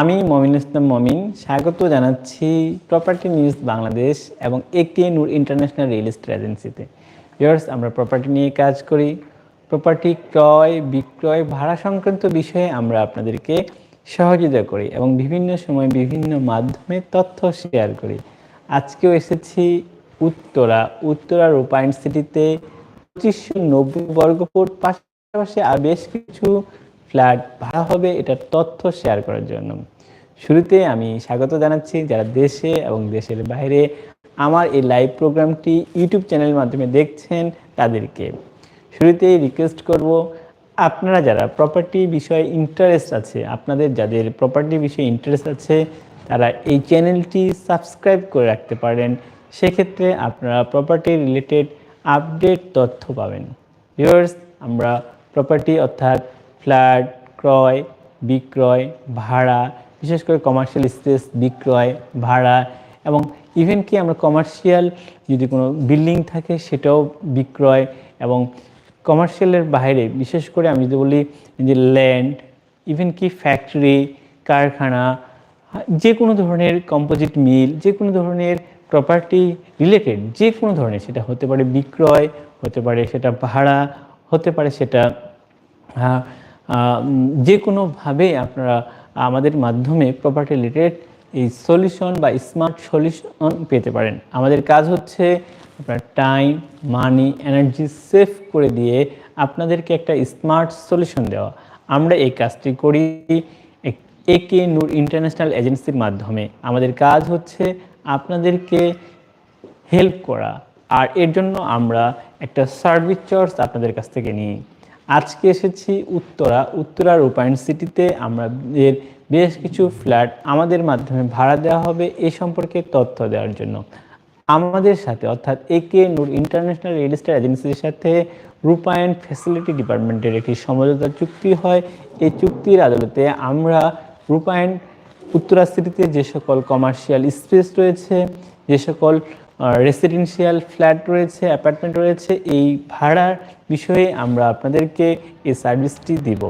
আমি মমিন ইসলাম মমিন, স্বাগত জানাচ্ছি প্রপার্টি নিউজ বাংলাদেশ এবং A K Noor international real estate এজেন্সিতে ভিউয়ার্স আমরা প্রপার্টি নিয়ে কাজ করি। প্রপার্টি ক্রয়, বিক্রয়, ভাড়া সংক্রান্ত বিষয়ে আমরা আপনাদেরকে সহযোগিতা করি এবং বিভিন্ন সময় বিভিন্ন মাধ্যমে তথ্য শেয়ার করি। আজকেও এসেছি উত্তরা। উত্তরা রূপায়ণ সিটিতে পঁচিশশো নব্বই বর্গফুট পাশাপাশি আর বেশ কিছু ফ্ল্যাট ভাড়া হবে এটার তথ্য শেয়ার করার জন্য। শুরুতে আমি স্বাগত জানাচ্ছি যারা দেশে এবং দেশের বাইরে আমার এই লাইভ প্রোগ্রামটি ইউটিউব চ্যানেলের মাধ্যমে দেখছেন তাদেরকে। শুরুতেই রিকোয়েস্ট করব, আপনারা যারা প্রপার্টি বিষয়ে ইন্টারেস্ট আছে, আপনাদের যাদের প্রপার্টি বিষয়ে ইন্টারেস্ট আছে, তারা এই চ্যানেলটি সাবস্ক্রাইব করে রাখতে পারেন। সেক্ষেত্রে আপনারা প্রপার্টি রিলেটেড আপডেট তথ্য পাবেন। ভিউয়ার্স আমরা প্রপার্টি অর্থাৎ ফ্ল্যাট, ক্রয়, বিক্রয়, ভাড়া, বিশেষ করে কমার্শিয়াল স্পেস বিক্রয়, ভাড়া এবং ইভেন কি আমরা কমার্শিয়াল যদি কোনো বিল্ডিং থাকে সেটাও বিক্রয় এবং কমার্শিয়ালের বাইরে বিশেষ করে আমি যদি বলি যে ল্যান্ড ইভেন কি ফ্যাক্টরি কারখানা, যে কোনো ধরনের কম্পোজিট মিল যে কোনো ধরনের প্রপার্টি রিলেটেড যে কোনো ধরনের সেটা হতে পারে বিক্রয়, হতে পারে সেটা ভাড়া, হতে পারে সেটা যে কোনোভাবে আপনারা আমাদের মাধ্যমে প্রপার্টি রিলেটেড এই সলিউশন বা স্মার্ট সলিউশন পেতে পারেন। আমাদের কাজ হচ্ছে আপনার টাইম মানি এনার্জি সেভ করে দিয়ে আপনাদেরকে একটা স্মার্ট সলিউশন দেওয়া। আমরা এই কাজটি করি একে নূর ইন্টারন্যাশনাল এজেন্সির মাধ্যমে। আমাদের কাজ হচ্ছে আপনাদেরকে হেল্প করা। আর এর জন্য আমরা একটা সার্ভিস চার্জ আপনাদের কাছ থেকে নিই। আজকে এসেছি উত্তরা উত্তরা রূপায়ণ সিটিতে। আমরা এর বেশ কিছু ফ্ল্যাট আমাদের মাধ্যমে ভাড়া দেওয়া হবে এ সম্পর্কে তথ্য দেওয়ার জন্য। আমাদের সাথে, অর্থাৎ একে নূর ইন্টারন্যাশনাল এস্টেট এজেন্সির সাথে রূপায়ণ ফ্যাসিলিটি ডিপার্টমেন্টের একটি সমঝোতা চুক্তি হয়। এই চুক্তির আদালতে আমরা রূপায়ণ উত্তরা সিটিতে যে সকল কমার্শিয়াল স্পেস রয়েছে, যে সকল রেসিডেন্সিয়াল ফ্ল্যাট রয়েছে অ্যাপার্টমেন্ট রয়েছে, এই ভাড়ার বিষয়ে আমরা আপনাদেরকে এই সার্ভিসটি দিব।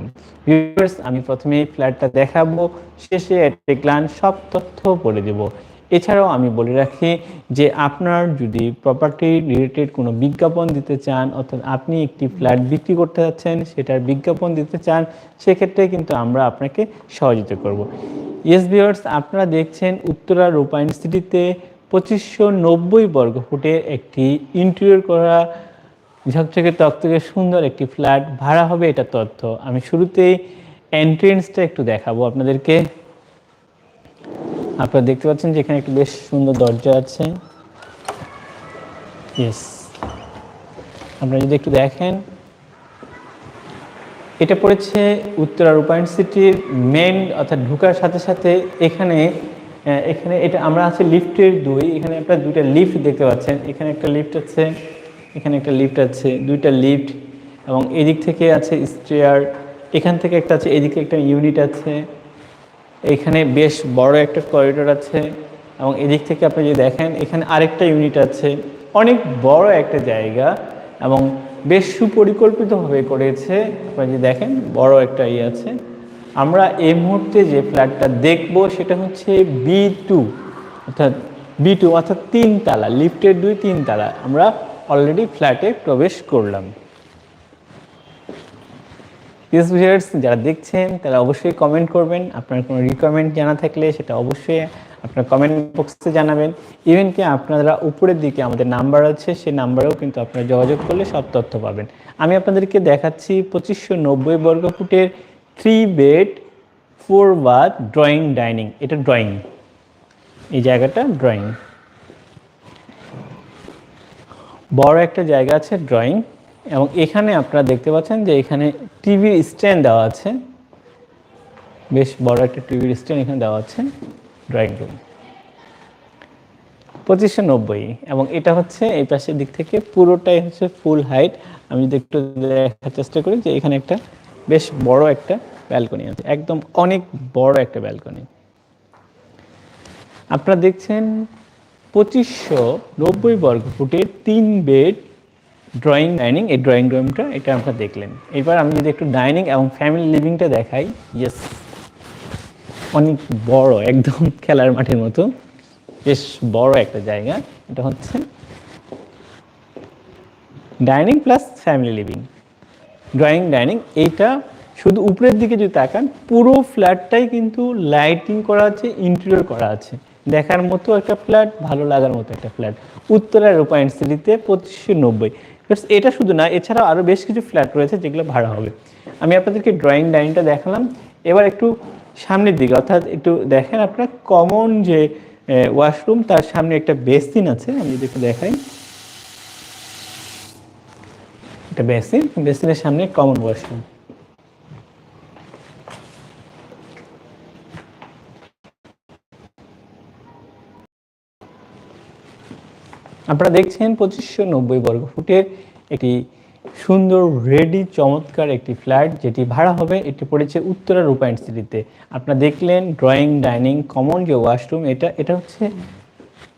ভিউয়ার্স আমি প্রথমে এই ফ্ল্যাটটা দেখাবো, শেষে গ্লান সব তথ্য বলে দেব। এছাড়াও আমি বলে রাখি যে আপনার যদি প্রপার্টি রিলেটেড কোনো বিজ্ঞাপন দিতে চান, অর্থাৎ আপনি একটি ফ্ল্যাট বিক্রি করতে যাচ্ছেন, সেটার বিজ্ঞাপন দিতে চান, সেক্ষেত্রে কিন্তু আমরা আপনাকে সহযোগিতা করব। ইয়েস ভিউয়ার্স আপনারা দেখছেন উত্তরা রূপায়ণ সিটিতে পঁচিশশো নব্বই বর্গ ফুটের একটি ইন্টেরিয়র করা ঝকঝকে তকতকে সুন্দর একটি ফ্ল্যাট ভাড়া হবে এটা তথ্য। আমি শুরুতেই এন্ট্রেন্সটা একটু দেখাবো আপনাদেরকে। আপনারা দেখতে পাচ্ছেন যে এখানে একটি বেশ সুন্দর দরজা আছে। ইয়েস আপনারা যদি একটু দেখেন, এটা পড়েছে উত্তরা রূপায়ণ সিটির মেন অর্থাৎ ঢুকার সাথে সাথে এখানে এখানে এটা আমরা আছে লিফটের দুই, এখানে আপনারা দুইটা লিফট দেখতে পাচ্ছেন। এখানে একটা লিফট আছে, এখানে একটা লিফট আছে, দুইটা লিফট, এবং এদিক থেকে আছে স্টেয়ার এখান থেকে একটা আছে, এদিকে একটা ইউনিট আছে। এখানে বেশ বড় একটা করিডোর আছে, এবং এদিক থেকে আপনি যদি দেখেন, এখানে আরেকটা ইউনিট আছে। অনেক বড় একটা জায়গা, এবং বেশ সুপরিকল্পিতভাবে করেছে। আপনি যদি দেখেন, বড় একটা ইয়ে আছে। আমরা এই মুহূর্তে যে ফ্ল্যাটটা দেখব সেটা হচ্ছে বি টু অর্থাৎ বি টু অর্থাৎ তিন তালা লিফটের দুই তিন তালা আমরা অলরেডি ফ্ল্যাটে প্রবেশ করলাম। ভিউয়ার্স যারা দেখছেন, তারা অবশ্যই কমেন্ট করবেন। আপনার কোনো রিকমেন্ড জানা থাকলে সেটা অবশ্যই আপনার কমেন্ট বক্সে জানাবেন। ইভেন কি আপনারা উপরের দিকে আমাদের নাম্বার আছে, সেই নাম্বারেও কিন্তু আপনারা যোগাযোগ করলে সব তথ্য পাবেন। আমি আপনাদেরকে দেখাচ্ছি পঁচিশশো নব্বই বর্গ ফুটের three bed, four bath, drawing, dining. এটা ড্রয়িং। এই জায়গাটা ড্রয়িং। বড় একটা জায়গা আছে ড্রয়িং এবং এখানে আপনারা দেখতে পাচ্ছেন যে এখানে টিভির স্ট্যান্ড দেওয়া আছে। বেশ বড় একটা টিভির স্ট্যান্ড এখানে দেওয়া আছে ড্রয়িং রুম। পঁচিশশো নব্বই এবং এটা হচ্ছে এই পাশের দিক থেকে, পুরোটাই হচ্ছে ফুল হাইট আমি যদি একটু দেখার চেষ্টা করি যে এখানে একটা বেশ বড় একটা ব্যালকনি আছে, একদম অনেক বড় একটা ব্যালকনি আপনারা দেখছেন পঁচিশশো নব্বই বর্গ ফুটের তিন বেড ড্রয়িং ডাইনিং এই ড্রয়িং রুমটা এটা আপনারা দেখলেন। এবার আমি যদি একটু ডাইনিং এবং ফ্যামিলি লিভিংটা দেখাই ইয়েস অনেক বড়, একদম খেলার মাঠের মতো, বেশ বড় একটা জায়গা, এটা হচ্ছে dining plus family living drawing dining এইটা শুধু উপরের দিকে যদি তাকান, পুরো ফ্ল্যাটটাই কিন্তু লাইটিং করা আছে ইন্টেরিয়র করা আছে। দেখার মতো একটা ফ্ল্যাট ভালো লাগার মতো একটা ফ্ল্যাট উত্তরা রূপায়ণ সিটিতে পঁচিশশো নব্বই। এটা শুধু না, এছাড়াও আরও বেশ কিছু ফ্ল্যাট রয়েছে যেগুলো ভাড়া হবে। আমি আপনাদেরকে ড্রয়িং ডাইনিংটা দেখালাম। এবার একটু সামনের দিকে, অর্থাৎ একটু দেখেন আপনার কমন যে ওয়াশরুম তার সামনে একটা বেসিন আছে, আমি যদি একটু দেখাই। একটা বেসিন, বেসিনের সামনে কমন ওয়াশরুম আপনারা দেখছেন পঁচিশশো নব্বই বর্গ ফুটের একটি সুন্দর রেডি চমৎকার একটি ফ্ল্যাট যেটি ভাড়া হবে, এটি পড়েছে উত্তরা রূপায়ণ সিটিতে আপনারা দেখলেন ড্রয়িং ডাইনিং কমন যে ওয়াশরুম এটা এটা হচ্ছে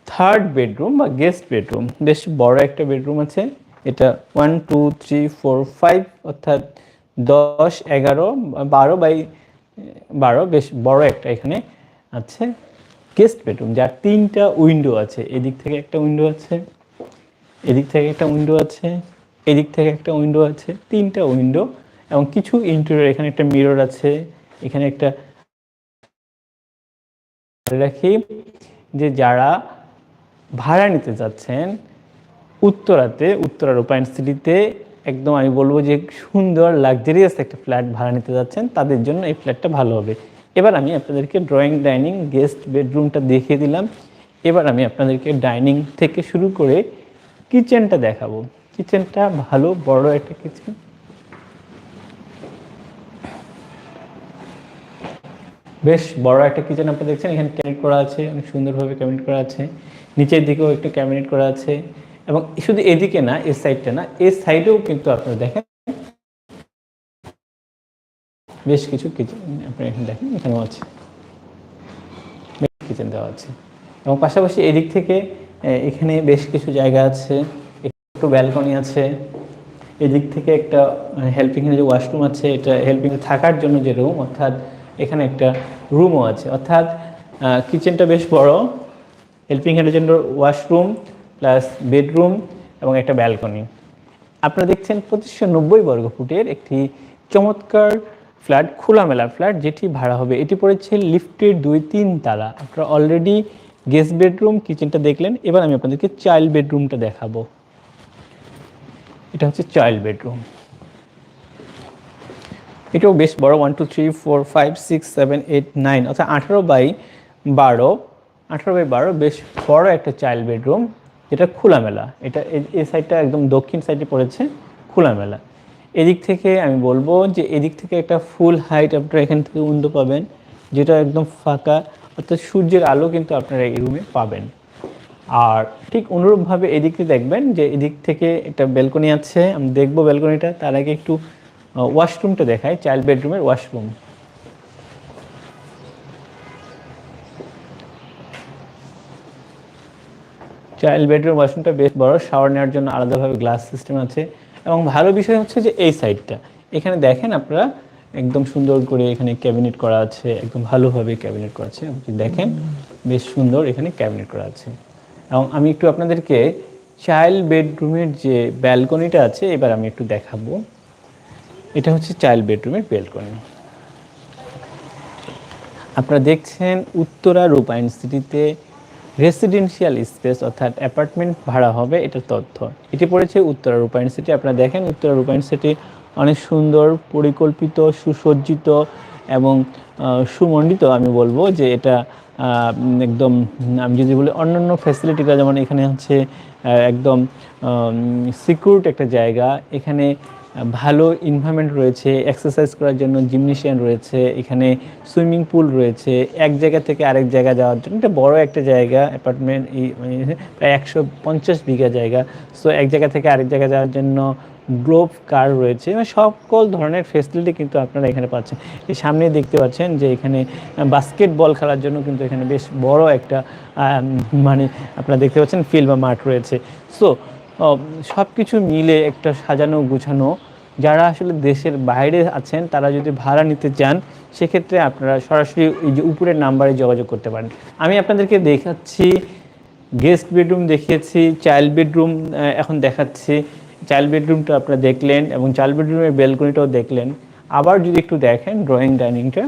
থার্ড বেডরুম বা গেস্ট বেডরুম বেশ বড় একটা বেডরুম আছে। এটা one two three four five অর্থাৎ দশ, এগারো, বারো বাই বারো, বেশ বড় একটা এখানে আছে গেস্ট বেডরুম যার তিনটা উইন্ডো আছে। এদিক থেকে একটা উইন্ডো আছে, এদিক থেকে একটা উইন্ডো আছে, এদিক থেকে একটা উইন্ডো আছে, তিনটা উইন্ডো এবং কিছু ইন্টেরিয়র এখানে একটা মিরর আছে, এখানে একটা রাখি যে যারা ভাড়া নিতে যাচ্ছেন উত্তরাতে, উত্তরা রূপায়ণ সিটিতে একদম আমি বলব যে সুন্দর লাক্সারিয়াস একটা ফ্ল্যাট ভাড়া নিতে যাচ্ছেন। তাদের জন্য এই ফ্ল্যাটটা ভালো হবে। এবার আমি আপনাদেরকে ড্রয়িং ডাইনিং গেস্ট বেডরুমটা দেখিয়ে দিলাম। এবার আমি আপনাদেরকে ডাইনিং থেকে শুরু করে কিচেনটা দেখাবো। কিচেনটা ভালো, বড় একটা কিচেন বেশ বড় একটা কিচেন আপনি দেখছেন। এখানে ক্যাবিনেট করা আছে, অনেক সুন্দরভাবে ক্যাবিনেট করা আছে। নিচের দিকেও একটু ক্যাবিনেট করা আছে। এবং শুধু এদিকে না এই সাইডটা না এই সাইডেও কিন্তু আপনারা দেখেন বেশ কিছু কিচেন আপনি এখানে দেখেন, এখানেও আছে। কিচেন দেওয়া আছে। এবং পাশাপাশি এদিক থেকে এখানে বেশ কিছু জায়গা আছে, একটু ব্যালকনি আছে। এদিক থেকে একটা হেল্পিং যে ওয়াশরুম আছে, এটা হেল্পিং থাকার জন্য যে রুম অর্থাৎ এখানে একটা রুমও আছে। অর্থাৎ কিচেনটা বেশ বড় হেল্পিং হ্যান্ডের জন্য ওয়াশরুম প্লাস বেডরুম এবং একটা ব্যালকনি। আপনারা দেখছেন পঁচিশশো নব্বই বর্গ ফুটের একটি চমৎকার ফ্ল্যাট, খোলামেলা ফ্ল্যাট, যেটি ভাড়া হবে। এটি পড়েছে লিফটের দুই তিন তালা। আপনারা অলরেডি গেস্ট বেডরুম কিচেনটা দেখলেন। এবার আমি আপনাদেরকে চাইল্ড বেডরুমটা দেখাবো। এটা হচ্ছে চাইল্ড বেডরুম এটাও বেশ বড় one two three four five six seven eight nine অর্থাৎ আঠারো বাই বারো। আঠারো বাই বারো, বেশ বড় একটা চাইল্ড বেডরুম যেটা খোলামেলা। এটা এই সাইডটা একদম দক্ষিণ সাইডে পড়েছে, খোলামেলা। এদিক থেকে আমি বলব যে এদিক থেকে একটা ফুল হাইট আপনারা এখান থেকে উইন্ডো পাবেন, যেটা একদম ফাঁকা, অর্থাৎ সূর্যের আলো কিন্তু আপনারা এই রুমে পাবেন। আর ঠিক অনুরূপভাবে এদিকে দেখবেন যে এদিক থেকে একটা ব্যালকনি আছে, আমি দেখব ব্যালকনিটা তার আগে একটু ওয়াশরুমটা দেখায় চাইল্ড বেডরুমের ওয়াশরুম চাইল্ড বেডরুম ওয়াশরুমটা বেশ বড়, শাওয়ার নেওয়ার জন্য আলাদাভাবে গ্লাস সিস্টেম আছে। এবং ভালো বিষয় হচ্ছে যে এই সাইডটা, এখানে দেখেন আপনারা একদম সুন্দর করে এখানে ক্যাবিনেট করা আছে, একদম ভালোভাবে ক্যাবিনেট করা আছে। দেখেন, বেশ সুন্দর এখানে ক্যাবিনেট করা আছে। এবং আমি একটু আপনাদেরকে চাইল্ড বেডরুমের যে ব্যালকনিটা আছে, এবার আমি একটু দেখাবো। এটা হচ্ছে চাইল্ড বেডরুমের ব্যালকনি। আপনারা দেখছেন উত্তরা রূপায়ণ সিটিতে রেসিডেন্সিয়াল স্পেস অর্থাৎ অ্যাপার্টমেন্ট ভাড়া হবে এটার তথ্য। এটি পড়েছে উত্তরা রূপায়ণ সিটি আপনারা দেখেন উত্তরা রূপায়ণ সিটি অনেক সুন্দর, পরিকল্পিত, সুসজ্জিত এবং সুমণ্ডিত আমি বলব যে এটা একদম, আমি যদি বলি অন্যান্য ফ্যাসিলিটিটা যেমন এখানে হচ্ছে একদম সিকিউরড একটা জায়গা। এখানে ভালো ইনভারমেন্ট রয়েছে এক্সারসাইজ করার জন্য জিমনেশিয়ান রয়েছে, এখানে সুইমিং পুল রয়েছে, এক জায়গা থেকে আরেক জায়গা যাওয়ার জন্য একটা বড় একটা জায়গা অ্যাপার্টমেন্ট এই প্রায় একশো পঞ্চাশ বিঘা জায়গা সো এক জায়গা থেকে আরেক জায়গা যাওয়ার জন্য গ্লোভ কার রয়েছে মানে সকল ধরনের ফেসিলিটি কিন্তু আপনারা এখানে পাচ্ছেন। এই সামনে দেখতে পাচ্ছেন যে এখানে বাস্কেটবল খেলার জন্য কিন্তু এখানে বেশ বড় একটা মানে আপনারা দেখতে পাচ্ছেন ফিল্ড বা মাঠ রয়েছে। সো সব কিছু মিলে একটা সাজানো গুছানো। যারা আসলে দেশের বাইরে আছেন, তারা যদি ভাড়া নিতে চান, সেক্ষেত্রে আপনারা সরাসরি এই যে উপরের নাম্বারে যোগাযোগ করতে পারেন। আমি আপনাদেরকে দেখাচ্ছি, গেস্ট বেডরুম দেখিয়েছি, চাইল্ড বেডরুম এখন দেখাচ্ছি। চাইল্ড বেডরুমটা আপনারা দেখলেন এবং চাইল্ড বেডরুমের বেলকনিটাও দেখলেন। আবার যদি একটু দেখেন, ড্রয়িং ডাইনিংটা।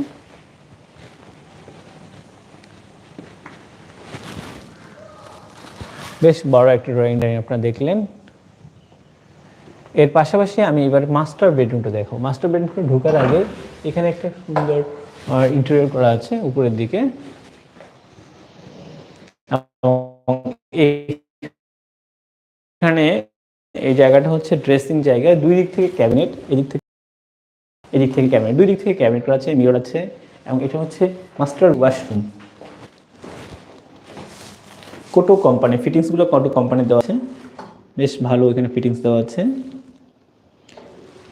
বেশ বড় একটা ড্রয়িং ডাইনিং আপনারা দেখলেন। এর পাশাপাশি আমি এবার মাস্টার বেডরুমটা দেখো। মাস্টার বেডরুমটা ঢোকার আগে এখানে একটা সুন্দর ইন্টেরিয়র করা আছে উপরের দিকে। এখানে এই জায়গাটা হচ্ছে ড্রেসিং জায়গা। দুই দিক থেকে ক্যাবিনেট এদিক থেকে এদিক থেকে ক্যাবিনেট দুই দিক থেকে ক্যাবিনেট করা আছে মিরর আছে। এবং এটা হচ্ছে মাস্টার ওয়াশরুম কোটো কোম্পানি ফিটিংসগুলো কোটো কোম্পানি দেওয়া আছে। বেশ ভালো এখানে ফিটিংস দেওয়া আছে।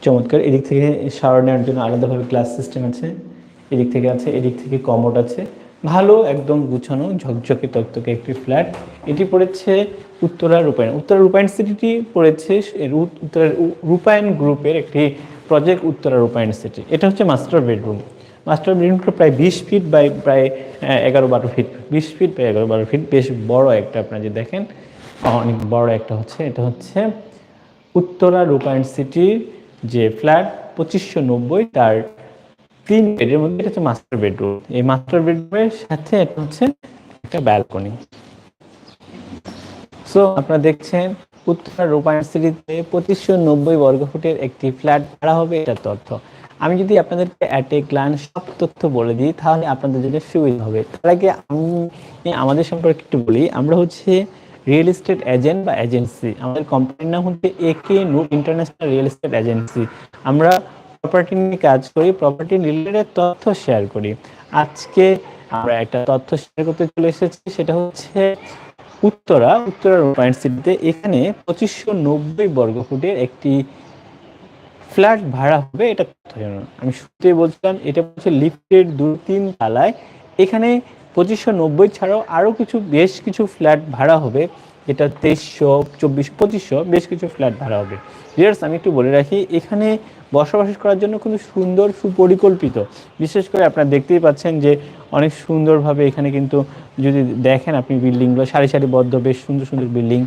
চমৎকার, এদিক থেকে শাওয়ার নেওয়ার জন্য আলাদাভাবে গ্লাস সিস্টেম আছে। এদিক থেকে আছে, এদিক থেকে কমোড আছে। ভালো, একদম গুছানো, ঝকঝকে তকতকে একটি ফ্ল্যাট এটি পড়েছে উত্তরা রূপায়ণ। উত্তরা রূপায়ণ সিটিটি পড়েছে উত্তরা রূপায়ণ গ্রুপের একটি প্রজেক্ট উত্তরা রূপায়ণ সিটি এটা হচ্ছে মাস্টার বেডরুম মাস্টার বেডরুমটা প্রায় বিশ ফিট বাই প্রায় এগারো বারো ফিট। বিশ ফিট বাই এগারো বারো ফিট, বেশ বড় একটা আপনারা যে দেখেন অনেক বড় একটা হচ্ছে। এটা হচ্ছে উত্তরা রূপায়ণ সিটির যে ফ্ল্যাট, পঁচিশশো নব্বই, তার তিন বেডের মধ্যে এটা হচ্ছে মাস্টার বেডরুম। এই মাস্টার বেডরুমের সাথে এটা হচ্ছে একটা ব্যালকনি। সো আপনারা দেখছেন, উত্তরা রূপায়ণ সিটিতে পঁচিশশো নব্বই বর্গফুটের একটি ফ্ল্যাট ভাড়া হবে এটা তথ্য। আমি যদি আপনাদেরকে অ্যাট এ গ্লান্স সব তথ্য বলে দিই, তাহলে আপনাদের জন্য সুবিধা হবে। তার আগে আমি আমাদের সম্পর্কে একটু বলি, আমরা হচ্ছে রিয়েল এস্টেট এজেন্ট বা এজেন্সি আমাদের কোম্পানির নাম হচ্ছে A K Noor international real estate agency আমরা প্রপার্টি নিয়ে কাজ করি প্রপার্টি রিলেটেড তথ্য শেয়ার করি। আজকে আমরা একটা তথ্য শেয়ার করতে চলে এসেছি, সেটা হচ্ছে উত্তরা। উত্তরা রূপায়ণ সিটিতে এখানে পঁচিশশো নব্বই বর্গফুটের একটি ফ্ল্যাট ভাড়া হবে, এটা আমি সত্যি বলছিলাম, এটা হচ্ছে লিফটের দু, তিন তালায়। এখানে পঁচিশশো নব্বই ছাড়াও আরও কিছু, বেশ কিছু ফ্ল্যাট ভাড়া হবে। এটা তেইশশো, চব্বিশ, পঁচিশশো, বেশ কিছু ফ্ল্যাট ভাড়া হবে। ভিউয়ার্স আমি একটু বলে রাখি, এখানে বসবাস করার জন্য কিন্তু সুন্দর, সুপরিকল্পিত। বিশেষ করে আপনারা দেখতেই পাচ্ছেন যে, অনেক সুন্দরভাবে এখানে কিন্তু যদি দেখেন আপনি বিল্ডিংগুলো, সারি সারিবদ্ধ বেশ সুন্দর সুন্দর বিল্ডিং।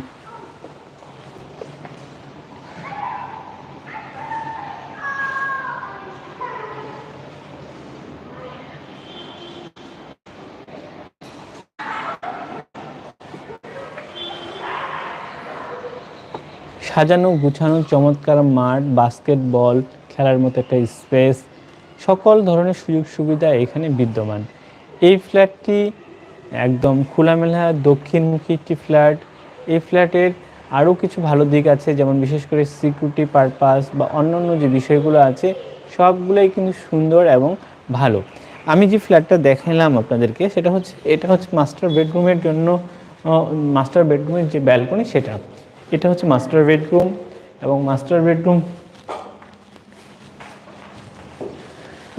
সাজানো, গুছানো, চমৎকার মাঠ বাস্কেটবল খেলার মতো একটা স্পেস সকল ধরনের সুযোগ সুবিধা এখানে বিদ্যমান। এই ফ্ল্যাটটি একদম খোলামেলা, দক্ষিণমুখী একটি ফ্ল্যাট এই ফ্ল্যাটের আরও কিছু ভালো দিক আছে, যেমন বিশেষ করে সিকিউরিটি পারপাস বা অন্যান্য যে বিষয়গুলো আছে, সবগুলোই কিন্তু সুন্দর এবং ভালো। আমি যে ফ্ল্যাটটা দেখালাম আপনাদেরকে, সেটা হচ্ছে, এটা হচ্ছে মাস্টার বেডরুমের জন্য মাস্টার বেডরুমের যে ব্যালকনি সেটা। এটা হচ্ছে মাস্টার বেডরুম এবং মাস্টার বেডরুম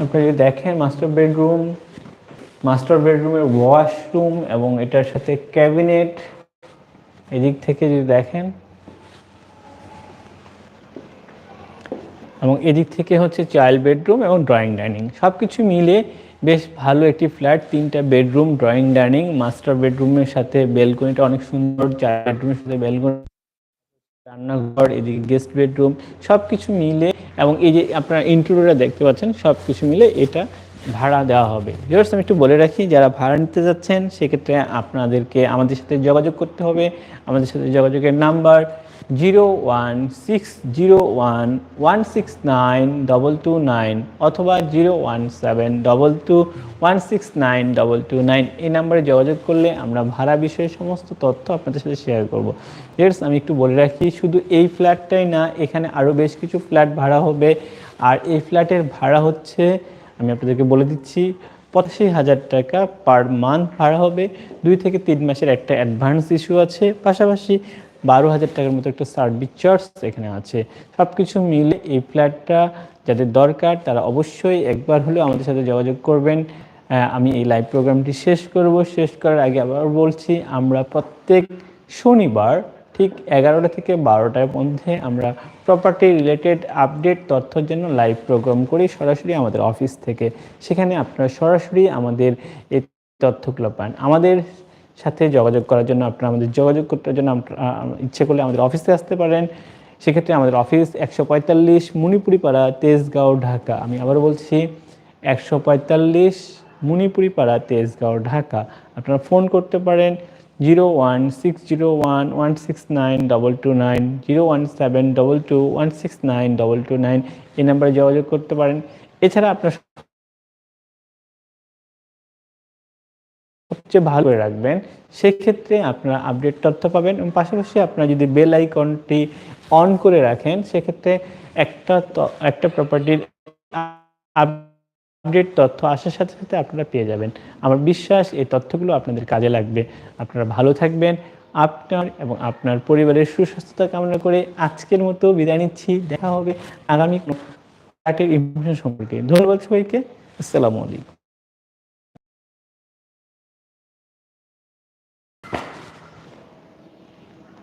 আপনি যদি দেখেন মাস্টার বেডরুম মাস্টার বেডরুমের ওয়াশরুম এবং এটার সাথে ক্যাবিনেট এদিক থেকে যদি দেখেন, এবং এদিক থেকে হচ্ছে চাইল্ড বেডরুম এবং ড্রয়িং ডাইনিং সব কিছু মিলে বেশ ভালো একটি ফ্ল্যাট তিনটা বেডরুম ড্রয়িং ডাইনিং মাস্টার বেডরুমের সাথে বেলকনিটা অনেক সুন্দর চাইল্ড বেডরুমের সাথে বেলকনি রান্নাঘর, এদিকে গেস্ট বেডরুম সব কিছু মিলে এবং এই যে আপনারা ইন্টেরিয়রটা দেখতে পাচ্ছেন সব কিছু মিলে এটা ভাড়া দেওয়া হবে। ভিউয়ার্স আমি একটু বলে রাখি, যারা ভাড়া নিতে যাচ্ছেন, সেক্ষেত্রে আপনাদেরকে, আমাদের সাথে যোগাযোগ করতে হবে। আমাদের সাথে যোগাযোগের number zero one six zero one one six nine double two nine অথবা zero one seven double two one six nine double two nine এই নাম্বারে যোগাযোগ করলে আমরা ভাড়া বিষয়ে সমস্ত তথ্য আপনাদের সাথে শেয়ার করব। ইয়েস আমি একটু বলে রাখি, শুধু এই ফ্ল্যাটটাই না, এখানে আরও বেশ কিছু ফ্ল্যাট ভাড়া হবে। আর এই ফ্ল্যাটের ভাড়া হচ্ছে আমি আপনাদেরকে বলে দিচ্ছি, পঁচাশি হাজার টাকা পার মান্থ ভাড়া হবে। দুই থেকে তিন মাসের একটা অ্যাডভান্স ইস্যু আছে। পাশাপাশি বারো হাজার টাকার মতো একটা সার্ভিস চার্জ এখানে আছে। সব কিছু মিলে এই ফ্ল্যাটটা যাদের দরকার, তারা অবশ্যই একবার হলেও আমাদের সাথে যোগাযোগ করবেন। আমি এই লাইভ প্রোগ্রামটি শেষ করব। শেষ করার আগে আবার বলছি, আমরা প্রত্যেক শনিবার ঠিক এগারোটা থেকে বারোটার মধ্যে আমরা প্রপার্টি রিলেটেড আপডেট তথ্যের জন্য লাইভ প্রোগ্রাম করি সরাসরি আমাদের অফিস থেকে। সেখানে আপনারা সরাসরি আমাদের এই তথ্যগুলো পান। আমাদের সাথে যোগাযোগ করার জন্য আপনারা আমাদের যোগাযোগ করার জন্য ইচ্ছে করলে আমাদের অফিসে আসতে পারেন। সেক্ষেত্রে আমাদের অফিস একশো পঁয়তাল্লিশ মণিপুরি পাড়া তেজগাঁও, ঢাকা। আমি আবার বলছি একশো পঁয়তাল্লিশ মণিপুরি পাড়া তেজগাঁও, ঢাকা। আপনারা ফোন করতে পারেন। Zero one six zero one one six nine double two nine, zero one seven double two one six nine double two nine এই নাম্বারে যোগাযোগ করতে পারেন। এছাড়া আপনার সবচেয়ে ভালো করে রাখবেন, সেক্ষেত্রে আপনারা আপডেট তথ্য পাবেন এবং পাশাপাশি আপনারা যদি বেল আইকনটি অন করে রাখেন, সেক্ষেত্রে একটা একটা প্রপার্টির আপডেট তথ্য আসার সাথে সাথে আপনারা পেয়ে যাবেন। আমার বিশ্বাস এই তথ্যগুলো আপনাদের কাজে লাগবে। আপনারা ভালো থাকবেন। আপনার এবং আপনার পরিবারের সুস্বাস্থ্যতা কামনা করে আজকের মতো বিদায় নিচ্ছি। দেখা হবে আগামী ইমোশন সম্পর্কে। ধন্যবাদ সবাইকে। আসসালামু আলাইকুম।